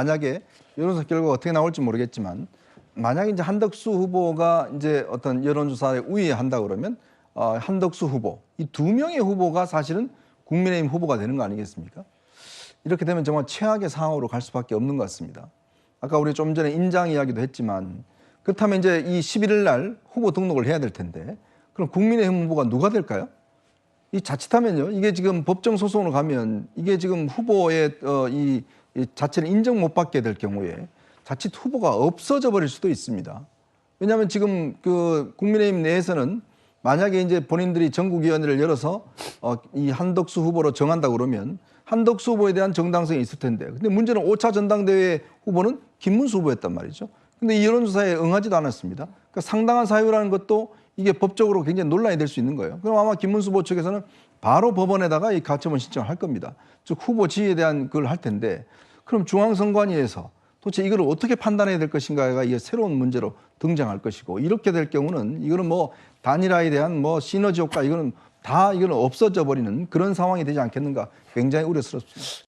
만약에 여론조사 결과가 어떻게 나올지 모르겠지만 만약에 이제 한덕수 후보가 이제 어떤 여론조사에 우위한다 그러면 어, 한덕수 후보 이 두 명의 후보가 사실은 국민의힘 후보가 되는 거 아니겠습니까? 이렇게 되면 정말 최악의 상황으로 갈 수밖에 없는 것 같습니다. 아까 우리 좀 전에 인장 이야기도 했지만 그렇다면 이제 이 11일 날 후보 등록을 해야 될 텐데 그럼 국민의힘 후보가 누가 될까요? 이 자칫하면요 이게 지금 법정 소송으로 가면 이게 지금 후보의 어, 이, 이 자체를 인정 못 받게 될 경우에 자칫 후보가 없어져 버릴 수도 있습니다. 왜냐하면 지금 그 국민의힘 내에서는 만약에 이제 본인들이 전국위원회를 열어서 어, 이 한덕수 후보로 정한다 그러면 한덕수 후보에 대한 정당성이 있을 텐데 근데 문제는 5차 전당대회 후보는 김문수 후보였단 말이죠. 근데 이 여론조사에 응하지도 않았습니다. 그러니까 상당한 사유라는 것도 이게 법적으로 굉장히 논란이 될 수 있는 거예요. 그럼 아마 김문수 후보 측에서는 바로 법원에다가 이 가처분 신청을 할 겁니다. 즉 후보 지위에 대한 그걸 할 텐데 그럼 중앙선관위에서 도대체 이걸 어떻게 판단해야 될 것인가가 이게 새로운 문제로 등장할 것이고 이렇게 될 경우는 이거는 뭐 단일화에 대한 뭐 시너지 효과 이거는 다 이거는 없어져 버리는 그런 상황이 되지 않겠는가 굉장히 우려스럽습니다.